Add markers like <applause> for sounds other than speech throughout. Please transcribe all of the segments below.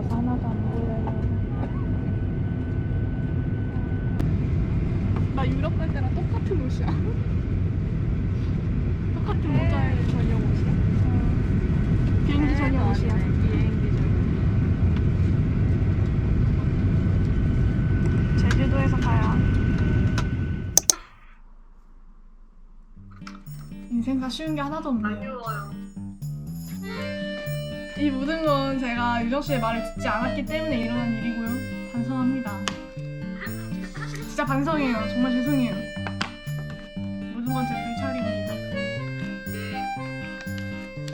싸워서 하나도 안 보여요. 나 유럽 갈 때랑 똑같은 옷이야. <laughs> 똑같은 모자의 저녁 옷이야. 비행기 저녁 옷이야. 비행기 저녁. 제주도에서 가야. 인생가 쉬운 게 하나도 없네요. 어려워요. 이 모든 건 제가 유정 씨의 말을 듣지 않았기 때문에 일어난 일이고요. 반성합니다. 진짜 반성해요. 정말 죄송해요. 모든 건 제 불찰입니다. 네.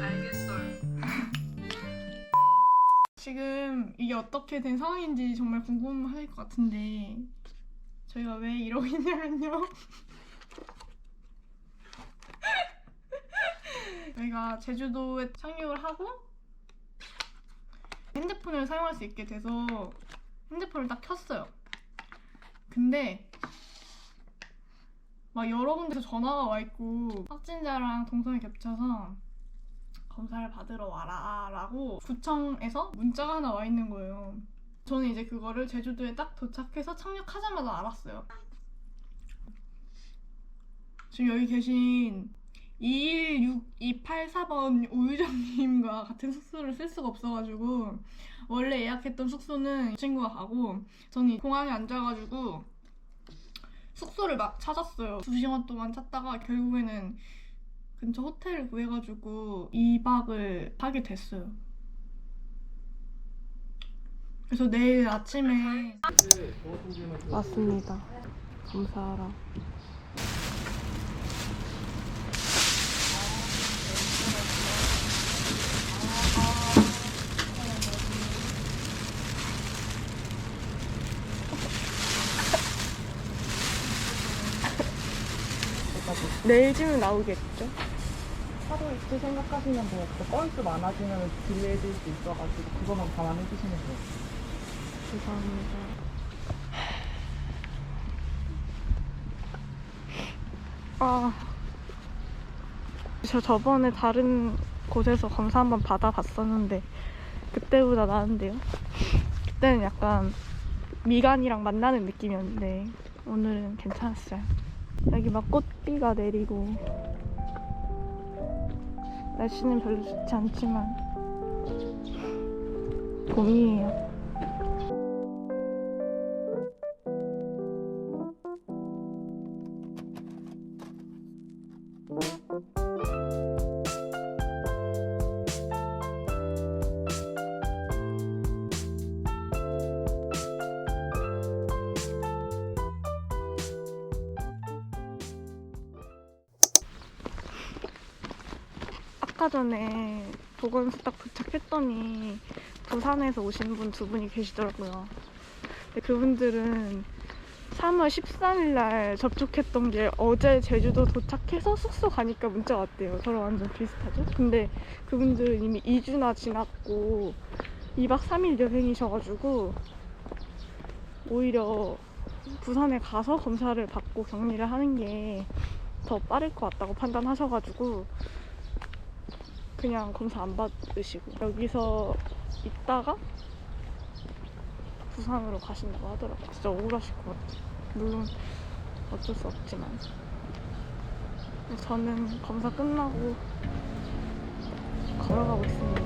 알겠어요. <laughs> 지금 이게 어떻게 된 상황인지 정말 궁금할 것 같은데 저희가 왜 이러고 있냐면요. <laughs> 저희가 제주도에 착륙을 하고 핸드폰을 사용할 수 있게 돼서 핸드폰을 딱 켰어요. 근데 막 여러 군데서 전화가 와 있고 확진자랑 동선이 겹쳐서 검사를 받으러 와라 라고 구청에서 문자가 하나 와 있는 거예요. 저는 이제 그거를 제주도에 딱 도착해서 착륙하자마자 알았어요. 지금 여기 계신 216284번 오유정님과 같은 숙소를 쓸 수가 없어가지고 원래 예약했던 숙소는 이 친구가 가고 저는 공항에 앉아가지고 숙소를 막 찾았어요. 두 시간 동안 찾다가 결국에는 근처 호텔을 구해가지고 2박을 하게 됐어요. 그래서 내일 아침에 왔습니다. 검사하러. 내일쯤은 나오겠죠? 차로 있을 생각하시면 돼요. 그 건수 많아지면 딜레이 될 수 있어가지고 그거만 감안해 주시면 돼요. 감사합니다. 아, 저 저번에 다른 곳에서 검사 한번 받아봤었는데 그때보다 나은데요. 그때는 약간 미간이랑 만나는 느낌이었는데 오늘은 괜찮았어요. 여기 막 꽃비가 내리고 날씨는 별로 좋지 않지만 봄이에요. 아까 전에 보건소 딱 도착했더니 부산에서 오신 분 두 분이 계시더라고요. 그분들은 3월 14일 날 접촉했던 게 어제 제주도 도착해서 숙소 가니까 문자 왔대요. 저랑 완전 비슷하죠? 근데 그분들은 이미 2주나 지났고 2박 3일 여행이셔가지고 오히려 부산에 가서 검사를 받고 격리를 하는 게 더 빠를 것 같다고 판단하셔가지고 그냥 검사 안 받으시고 여기서 있다가 부산으로 가신다고 하더라고요. 진짜 억울하실 것 같아요. 물론 어쩔 수 없지만 저는 검사 끝나고 걸어가고 있습니다.